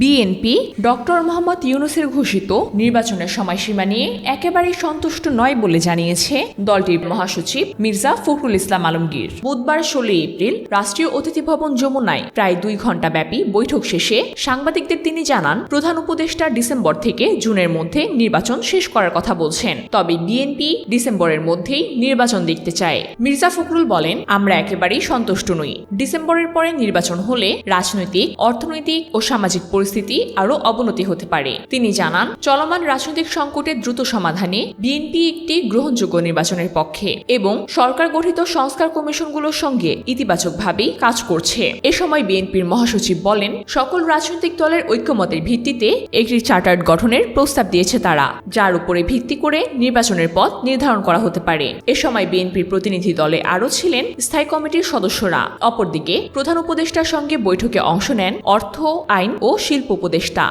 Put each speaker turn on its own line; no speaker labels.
BNP, doctor Mohammad ইউনুসের ঘোষিত নির্বাচনের সময়সীমা নিয়ে একেবারেই সন্তুষ্ট নয় বলে জানিয়েছে দলটির মহাসচিব মির্জা ফখরুল ইসলাম আলমগীর। বুধবার ষোলোই এপ্রিল রাষ্ট্রীয় অতিথি ভবন যমুনায় প্রায় দুই ঘণ্টা ব্যাপী বৈঠক শেষে সাংবাদিকদের তিনি জানান, প্রধান উপদেষ্টা ডিসেম্বর থেকে জুনের মধ্যে নির্বাচন শেষ করার কথা বলছেন। তবে বিএনপি ডিসেম্বরের মধ্যেই নির্বাচন দেখতে চায়। মির্জা ফখরুল বলেন, আমরা একেবারেই সন্তুষ্ট নই। ডিসেম্বরের পরে নির্বাচন হলে রাজনৈতিক, অর্থনৈতিক ও সামাজিক পরিস্থিতি আরও অবনতি হতে পারে। তিনি জানান, চলমান রাজনৈতিক সংকটের দ্রুত সমাধানে বিএনপি একটি গ্রহণযোগ্য নির্বাচনের পক্ষে এবং সরকার গঠিত সংস্কার কমিশনগুলোর সঙ্গে ইতিবাচকভাবেই কাজ করছে। এ সময় বিএনপির মহাসচিব বলেন, সকল রাজনৈতিক দলের ঐক্যমতের ভিত্তিতে একটি চার্টার্ড গঠনের প্রস্তাব দিয়েছে তারা, যার উপরে ভিত্তি করে নির্বাচনের পথ নির্ধারণ করা হতে পারে। এ সময় বিএনপির প্রতিনিধি দলে আরও ছিলেন স্থায়ী কমিটির সদস্যরা। অপরদিকে প্রধান উপদেষ্টার সঙ্গে বৈঠকে অংশ নেন অর্থ, আইন ও শিল্প উপদেষ্টা